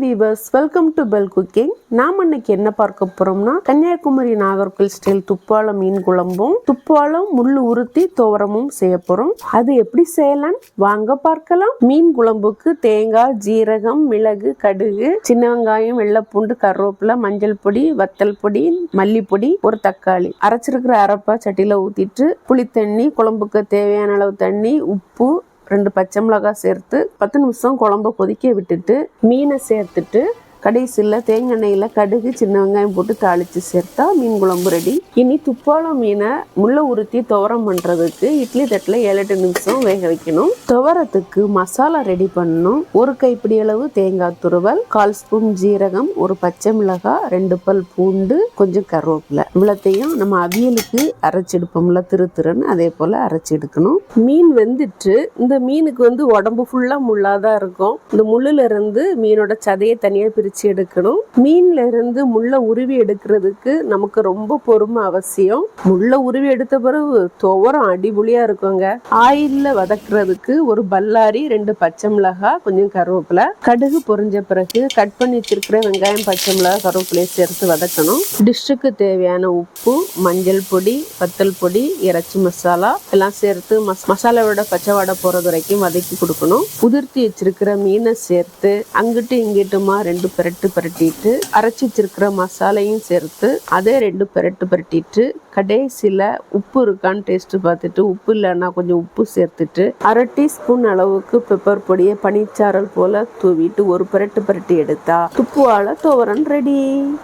Viewers welcome to bell cooking நாம் இன்னைக்கு என்ன பார்க்க போறோம்னா கன்னியாகுமரி நாகர்கோவில் ஸ்டைல் துப்பாளம் மீன் குழம்பும் துப்பாளம் முள்ளு உருத்தி துவரமும் செய்ய போறோம். அது எப்படி செய்யலாம்? வாங்க பார்க்கலாம். மீன் குழம்புக்கு தேங்காய் ஜீரகம் மிளகு கடுகு சின்ன வெங்காயம் வெள்ளைப்பூண்டு கருவேப்பிலை மஞ்சள் பொடி வத்தல் பொடி மல்லிப்பொடி ஒரு தக்காளி. அரைச்சிருக்கிற அரைப்பா சட்டியில ஊத்திட்டு புளி தண்ணி குழம்புக்கு தேவையான அளவு தண்ணி உப்பு ரெண்டு பச்சை மிளகாய் சேர்த்து பத்து நிமிஷம் குழம்ப கொதிக்க விட்டுட்டு மீனை சேர்த்துட்டு கடைசியில் தேங்காய் எண்ணெயில் கடுகு சின்ன வெங்காயம் போட்டு தாளித்து சேர்த்தா மீன் குழம்பு ரெடி இனி துப்பாளம் மீனை முள்ளை உருத்தி துவரம் பண்ணுறதுக்கு இட்லி தட்டில் ஏழு எட்டு நிமிஷம் வேக வைக்கணும். துவரத்துக்கு மசாலா ரெடி பண்ணணும். ஒரு கைப்பிடி அளவு தேங்காய் துருவல் கால் ஸ்பூன் ஜீரகம் ஒரு பச்சை மிளகாய் ரெண்டு பல் பூண்டு கொஞ்சம் கருவேப்பிலை. இவ்வளோத்தையும் நம்ம அவியலுக்கு அரைச்செடுப்போம்ல திரு திருன்னு அதே போல் அரைச்சி எடுக்கணும். மீன் வெந்துட்டு இந்த மீனுக்கு வந்து உடம்பு ஃபுல்லாக முள்ளாக தான் இருக்கும். இந்த முள்ளுல இருந்து மீனோட சதையை தனியாக பிரித்து எடுக்கணும். மீன்ல இருந்து முள்ளை உருவி எடுக்கிறதுக்கு நமக்கு ரொம்ப பொறுமை அவசியம். முள்ளை உருவி எடுத்த பிறகு துவரம் அடிபொலியா இருக்குங்க. ஆயில்ல வதக்குறதுக்கு ஒரு பல்லாரி ரெண்டு பச்சை மிளகாய் கொஞ்சம் கருவேப்பிலை. கடுகு பொரிஞ்ச பிறகு கட் பண்ணி வச்சிருக்கிற வெங்காயம் பச்சை மிளகாய் கருவேப்பிலையை சேர்த்து வதக்கணும். டிஷ்ஷுக்கு தேவையான உப்பு மஞ்சள் பொடி வத்தல் பொடி இறைச்சி மசாலா எல்லாம் சேர்த்து மஸ் மசாலாவோட பச்சை வாடை போகிறது வரைக்கும் வதக்கி கொடுக்கணும். உதிர்த்தி வச்சிருக்கிற மீனை சேர்த்து அங்கிட்டு இங்கிட்டுமா ரெண்டு பெரட்டு பெரட்டிட்டு அரைச்சி வச்சிருக்கிற மசாலையும் சேர்த்து அதே ரெண்டு பெரட்டு பெரட்டிட்டு கடைசியில் உப்பு இருக்கான்னு டேஸ்ட்டு பார்த்துட்டு உப்பு இல்லைன்னா கொஞ்சம் உப்பு சேர்த்துட்டு அரை டீஸ்பூன் அளவுக்கு பெப்பர் பொடியை பனிச்சாரல் போல தூவிட்டு ஒரு பெரட்டு பெரட்டி எடுத்தா துப்புவால துவரன் ரெடி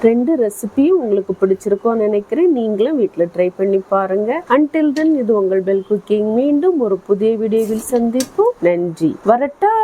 ரெண்டு ரெசிபியும் உங்களுக்கு பிடிச்சிருக்கோன்னு நினைக்கிறேன். நீங்களும் வீட்டில் ட்ரை பண்ணி பாருங்க. அன்டில் தென் இது உங்கள் பெல் குக்கிங் மீண்டும் ஒரு புதிய வீடியோவில் சந்திப்போம். நன்றி. வரட்டா!